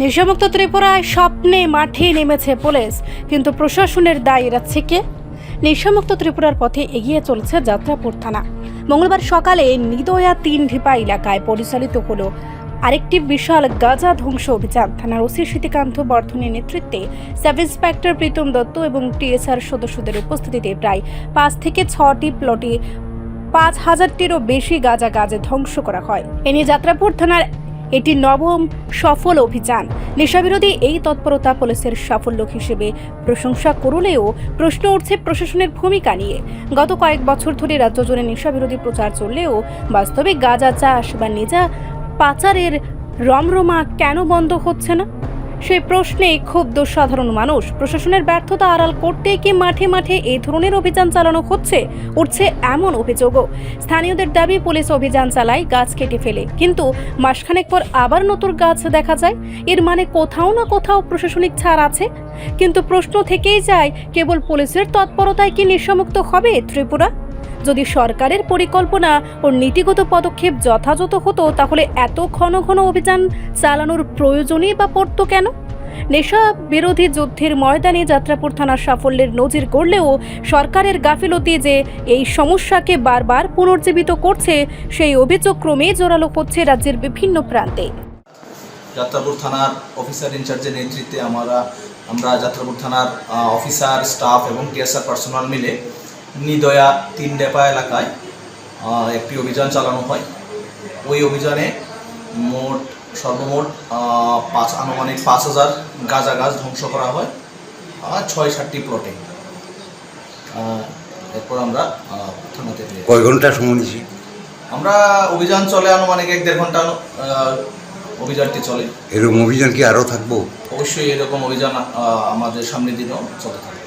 নেশামুক্ত ত্রিপুরায় স্বপ্নে মাঠে নেমেছে পুলিশ। কিন্তু প্রশাসনের দায় এড়াচ্ছে কে? নেশামুক্ত ত্রিপুরার পথে এগিয়ে চলছে যাত্রাপুর থানা। মঙ্গলবার সকালে নিদয়া তিন ঢিপা এলাকায় পরিচালিত হল আরেকটি বিশাল গাজা ধ্বংস অভিযান। থানার ওসি স্মৃতিকান্ত বর্ধনের নেতৃত্বে সাব ইন্সপেক্টর প্রীতম দত্ত এবং টিএসআর সদস্যদের উপস্থিতিতে প্রায় পাঁচ থেকে ছটি প্লটে পাঁচ হাজারটিরও বেশি গাজা গাছে ধ্বংস করা হয়। এ নিয়ে যাত্রাপুর থানার এটি নবম সফল অভিযান। নেশাবিরোধী এই তৎপরতা পুলিশের সাফল্য হিসেবে প্রশংসা করলেও প্রশ্ন উঠছে প্রশাসনের ভূমিকা নিয়ে। গত কয়েক বছর ধরে রাজ্য জুড়ে নেশাবিরোধী প্রচার চললেও বাস্তবে গাঁজা চাষ বা নেজা পাচারের রমরমা কেন বন্ধ হচ্ছে না? সেই প্রশ্নে ক্ষুব্ধ সাধারণ মানুষ, প্রশাসনের ব্যর্থতা আড়াল করতে কি মাঠে মাঠে এই ধরনের অভিযান চালানো হচ্ছে? উঠছে এমন অভিযোগও। স্থানীয়দের দাবি, পুলিশ অভিযান চালায়, গাছ কেটে ফেলে। কিন্তু মাসখানেক পর আবার নতুন গাছ দেখা যায়। এর মানে কোথাও না কোথাও প্রশাসনিক ছাড় আছে? কিন্তু প্রশ্ন থেকেই যায়, কেবল পুলিশের তৎপরতায় কি নেশামুক্ত হবে ত্রিপুরা? যদি সরকারের পরিকল্পনা ও নীতিগত পদক্ষেপ যথাযথ হতো, তাহলে এত ঘন ঘন অভিযান চালানোর প্রয়োজনই বা পড়তো কেন? নেশা বিরোধী যুদ্ধের ময়দানে যাত্রাপুর থানার সাফল্যের নজির গড়লেও সরকারের গাফিলতি যে এই সমস্যাকে বারবার পুনর্জীবিত করছে, সেই অভিযোগ ক্রমে জোরালো হচ্ছে রাজ্যের বিভিন্ন প্রান্তে। যাত্রাপুর থানার অফিসার ইনচার্জের নেতৃত্বে আমরা আমরা যাত্রাপুর থানার অফিসার, স্টাফ এবং টিএসআর পার্সোনাল মিলে নিদয়া তিন ডেপা এলাকায় একটি অভিযান চালানো হয়। ওই অভিযানে মোট সর্বমোট পাঁচ আনুমানিক পাঁচ হাজার গাঁজা গাছ ধ্বংস করা হয় আর ছয় সাতটি প্লটে এরপর আমরা থানাতে কয় ঘণ্টা সময় নিয়েছি? আমরা অভিযান চলে আনুমানিক এক দেড় ঘণ্টা অভিযানটি চলে। এরকম অভিযান কি আরও থাকব? অবশ্যই এরকম অভিযান আমাদের সামনের দিনেও চলে থাকবে।